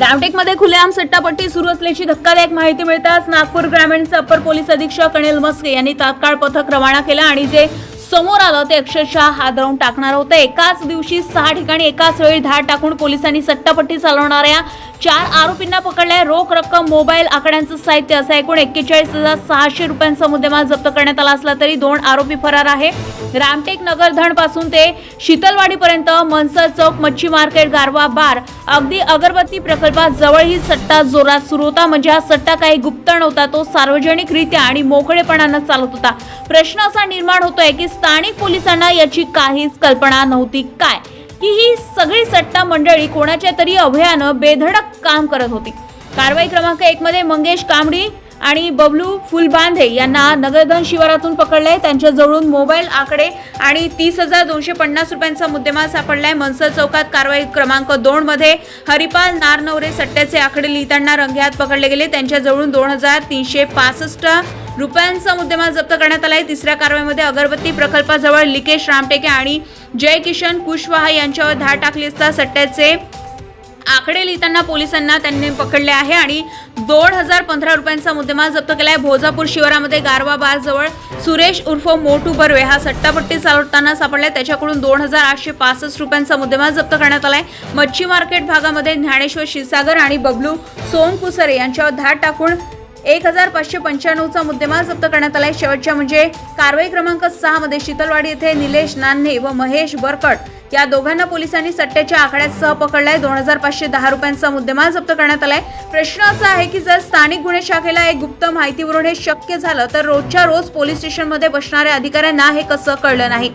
रामटेकमध्ये खुलेआम सट्टापट्टी सुरू असल्याची धक्कादायक माहिती मिळताच नागपूर ग्रामीणचे अप्पर पोलीस अधीक्षक अनिल मस्के यांनी तात्काळ पथक रवाना केलं आणि जे समोर आलं ते अक्षरशः हादरवून टाकणार होतं. एकाच दिवशी सहा ठिकाणी एकाच वेळी धाड टाकून पोलिसांनी सट्टापट्टी चालवणाऱ्या चार आरोपींना पकडल्या. रोख रक्कम मोबाईल आकड्यांचं साहित्य असा एकूण एक्केचाळीस हजार सहाशे रुपयांचा मुद्देमाल जप्त करण्यात आला असला तरी दोन आरोपी फरार आहे. रामटेक नगरपासून ते शीतलवाडीपर्यंत मनसर चौक मच्छी मार्केट गारवा बार. अगदी अगरबत्ती प्रकल्पात जवळ ही सट्टा जोरात सुरू होता. म्हणजे हा सट्टा काही गुप्त नव्हता तो सार्वजनिकरित्या आणि मोकळेपणानं चालत होता. प्रश्न असा निर्माण होतोय की स्थानिक पोलिसांना याची काहीच कल्पना नव्हती. काय? की ही सगळी सट्टा मंडळी कोणाच्या तरी अभयानं बेधडक काम करत होती. कारवाई क्रमांक एक मध्ये मंगेश कांबडी आणि बबलू फुलबांधे यांना नगरधन शिवारातून पकडलंय. त्यांच्याजवळून मोबाईल आकडे आणि तीस हजार दोनशे पन्नास रुपयांचा मुद्देमाल सापडलाय. मनसर चौकात कारवाई क्रमांक दोन मध्ये हरिपाल नारनवरे सट्ट्याचे आकडे लिहिताना रंग्यात पकडले गेले. त्यांच्याजवळून दोन हजार तीनशे पासष्ट रुपयांचा मुद्देमाल जप्त करण्यात आलाय. तिसऱ्या कारवाईमध्ये अगरबत्ती प्रकल्पाजवळ लिकेश रामटेके आणि जय किशन कुशवाहा यांच्यावर धाड टाकली असता सट्ट्याचे आकडे लिहिताना पोलिसांना त्यांनी पकडले आहे आणि दोन हजार पंधरा रुपयांचा मुद्देमाल जप्त केला आहे भोजापूर शिवारामध्ये गारवा बारजवळ सुरेश उर्फ मोटू बर्वे हा सट्टापट्टी चालवताना सापडलाय. त्याच्याकडून दोन हजार आठशे पासष्ट रुपयांचा मुद्देमाल जप्त करण्यात आलाय. मच्छी मार्केट भागामध्ये ज्ञानेश्वर क्षीरसागर आणि बबलू सोमकुसरे यांच्यावर धाड टाकून एक हजार पाचशे पंच्याण्णवचा मुद्देमाल जप्त करण्यात आलाय. शेवटच्या म्हणजे कारवाई क्रमांक सहामध्ये शीतलवाडी येथे निलेश नान्हे व महेश बरकट या दोघांना पोलिसांनी सट्ट्याच्या आकड्यासह पकडलाय. दोन हजार पाचशे दहा रुपयांचा मुद्देमाल जप्त करण्यात आलाय. प्रश्न असा आहे की जर स्थानिक गुन्हे शाखेला एक गुप्त माहितीवरून हे शक्य झालं तर रोजच्या रोज पोलीस स्टेशनमध्ये बसणाऱ्या अधिकाऱ्यांना हे कसं कळलं नाही?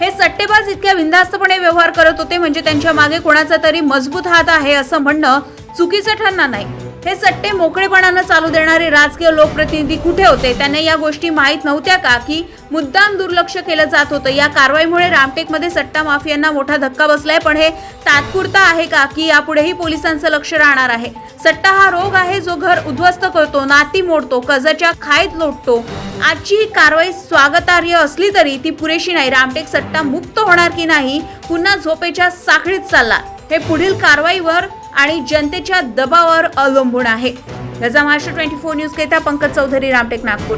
हे सट्टेबाज इतक्या विंदास्तपणे व्यवहार करत होते म्हणजे त्यांच्या मागे कोणाचा तरी मजबूत हात आहे असं म्हणणं चुकीचं ठरणार नाही. हे सट्टे मोकळेपणानं चालू देणारे राजकीय लोकप्रतिनिधी कुठे होते? त्यांना या गोष्टी माहीत नव्हत्या का? की मुद्दाम दुर्लक्ष केलं जात होतं. या कारवाईमुळे रामटेकमध्ये सट्टा माफियांना मोठा धक्का बसलाय. पण हे तात्पुरता आहे का? की यापुढेही पोलिसांचं लक्ष राहणार आहे? सट्टा हा रोग आहे जो घर उद्ध्वस्त करतो नाती मोडतो कर्जाच्या खाईत लोटतो. आजची ही कारवाई स्वागतार्ह असली तरी ती पुरेशी नाही. रामटेक सट्टा मुक्त होणार की नाही पुन्हा झोपेच्या साखळीत चालला. हे पुढील कारवाईवर आणि जनतेच्या दबावावर अवलंबून आहे. गजा महाराष्ट्र ट्वेंटी फोर न्यूज करिता पंकज चौधरी रामटेक नागपूर.